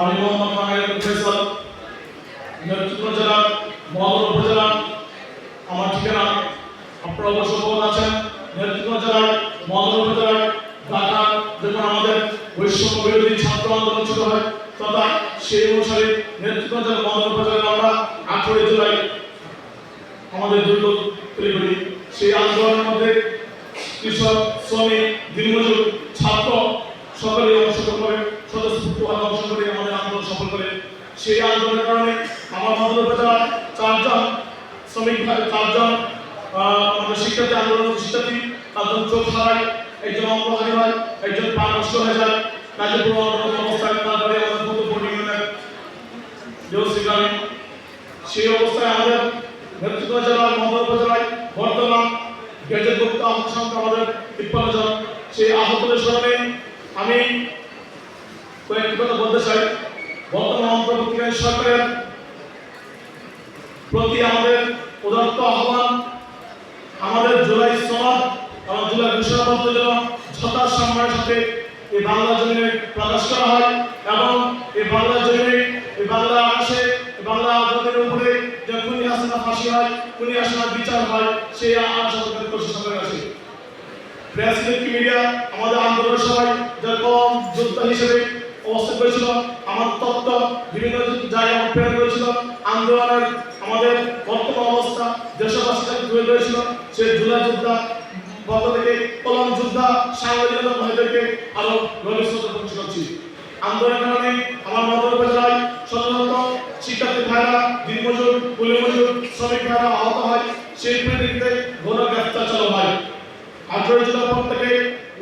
আমি মোহাম্মদ মাহের ফেসল নেতৃত্ব আমার ঠিকানা, আপনারা অবশ্য আছেন, নেতৃত্ব জেলার মহাবর উপজেলার আমাদের বৈষম্য ছাত্র আন্দোলন শুরু হয়, তথা সেই অনুসারে নেতৃত্ব জেলা মহাবর উপজেলায় আমরা জুলাই আমাদের দুর্গ তৈরি করি সেই আন্দোলনের মধ্যে কৃষক, শ্রমিক, দিনমজুর, ছাত্র সকলে সেই আন্দোলনের কারণে আমার মধ্যে উপজেলার চারজন, শ্রমিক ভাই চারজন আমাদের শিক্ষার্থী আন্দোলন শিক্ষার্থী, তাদের চোখ হারায়, একজন অঙ্গহানি হয়, একজন পা নষ্ট হয়ে যায়। কাজে পুরো অবস্থায় তারপরে আমাদের মতো পরিমাণের জোসিকারী সেই অবস্থায় আমাদের নেতৃত্ব জেলার মহানগর উপজেলায় বর্তমান গেজেটভুক্ত আহত সংখ্যা আমাদের তিপ্পান্ন জন। সেই আহতদের স্মরণে আমি কয়েকটি কথা বলতে চাই। সরকারের প্রতি আমাদের উদাত্ত আহ্বান, আমাদের জুলাই সনদ, এবং জুলাই ঘোষণাপত্র যেন যথার সম্মানের সাথে এই বাংলা জমিনে প্রকাশ করা হয় এবং এই বাংলা জমিনে, এই বাংলা আকাশে বাংলা জমিনের উপরে যে কুনি হাসিনা ফাঁসি হয় কুনি হাসিনার বিচার হয়, সেই আশা করতে প্রশাসনের কাছে প্রেস মিডিয়া আমাদের আন্দোলনের সময় যেরকম যোদ্ধা হিসেবে অবস্থান করেছিল, আমার তত্ত্ব, বিভিন্ন জায়গায় প্রেরণ করেছিল, আন্দোলনের আমাদের বর্তমান অবস্থা দেশবাসীকে তুলে ধরেছিল, সে জুলাই যোদ্ধা, পক্ষ থেকে কলম যোদ্ধা, সাংবাদিকতা ভাইদেরকে আরও গভীর শ্রদ্ধা প্রকাশ করছি। আন্দোলনের কারণে আমার মন্ত্র উপজেলায় সাধারণত শিক্ষার্থী ভাইরা, দিনমজুর কুলি মজুর শ্রমিক ভাইরা, আহত হয় সেই পরিপ্রেক্ষিতে ঘন গ্রেফতার চালু হয় আঠারো জেলার পর থেকে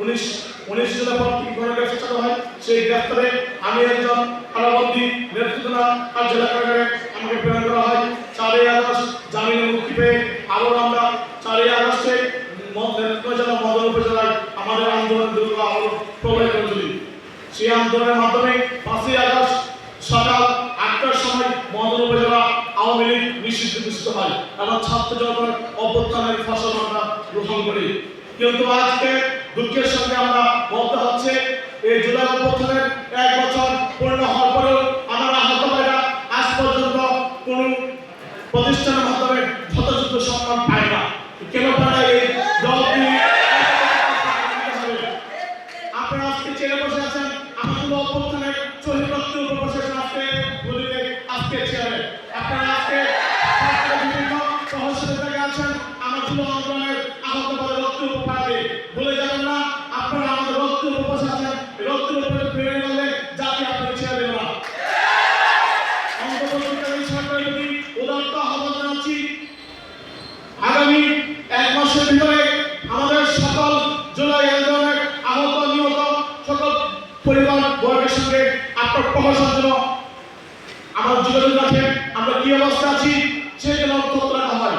উনিশ উনিশ জেলার পর থেকে গ্রেফতার চালু হয়। সেই গ্রেফতারে আমি একজন কারাবন্দী নেতৃত্ব আর জেলা কারাগারে আমাকে প্রেরণ করা হয়। চারই আগস্ট জামিনে মুক্তি পেয়ে আবার আমরা চারই আগস্টে জেলা মদন উপজেলায় আমাদের আন্দোলন দুর্গ আরও প্রবল করে তুলি। সেই আন্দোলনের মাধ্যমে পাঁচই আগস্ট সকাল আটটার সময় মদন উপজেলা আওয়ামী লীগ নিষিদ্ধ হয়। এবং ছাত্র জনতার অভ্যুত্থানের ফসল আমরা গ্রহণ করি। কিন্তু আজকে দুঃখের সঙ্গে আমরা বলতে হচ্ছে, এই জুলাই অভ্যুত্থানের এক বছর পূর্ণ হওয়ার পরেও আমার আহত ভাইরা আজ পর্যন্ত কোন প্রতিষ্ঠানের মাধ্যমে যথাযথ সম্মান পায় না। কেন পায় এই দিয়ে আপনারা আজকে চেয়ারে বসে আছেন আমার শুধু উপরে প্রেরণ করলে জাতি আপনাকে ছেড়ে দেবে না। অন্তর্বর্তীকালীন সরকারের প্রতি উদাত্ত আহ্বান জানাচ্ছি, আগামী এক মাসের ভিতরে আমাদের সকল জুলাই আন্দোলনের আহত, নিহত সকল পরিবার বর্গের সঙ্গে আপনার প্রশাসন জন্য আমার যোগাযোগ রাখেন আমরা কি অবস্থা আছি সেই জন্য হয়।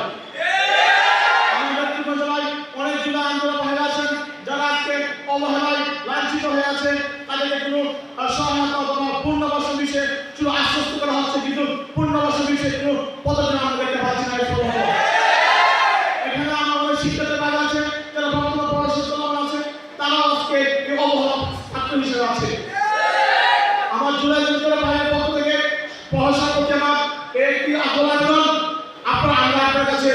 তাদেরকে কোনো সহায়তা অথবা পূর্ণবাসন বিষয়ে শুধু আশ্বস্ত করা হচ্ছে, কিন্তু পূর্ণবাসন বিষয়ে কোনো পদক্ষেপ আমরা দেখতে পাচ্ছি না এখানে আমাদের শিক্ষার্থী ভাইরা আছে, যারা বর্তমান পড়াশোনা চলমান আছে, তারাও আজকে অবহেলা ছাত্র হিসেবে আছে। আমার জুলাই যুদ্ধের ভাইয়ের পক্ষ থেকে পড়াশোনা করতে আমার একটি আন্দোলন আপনারা আমরা আপনার কাছে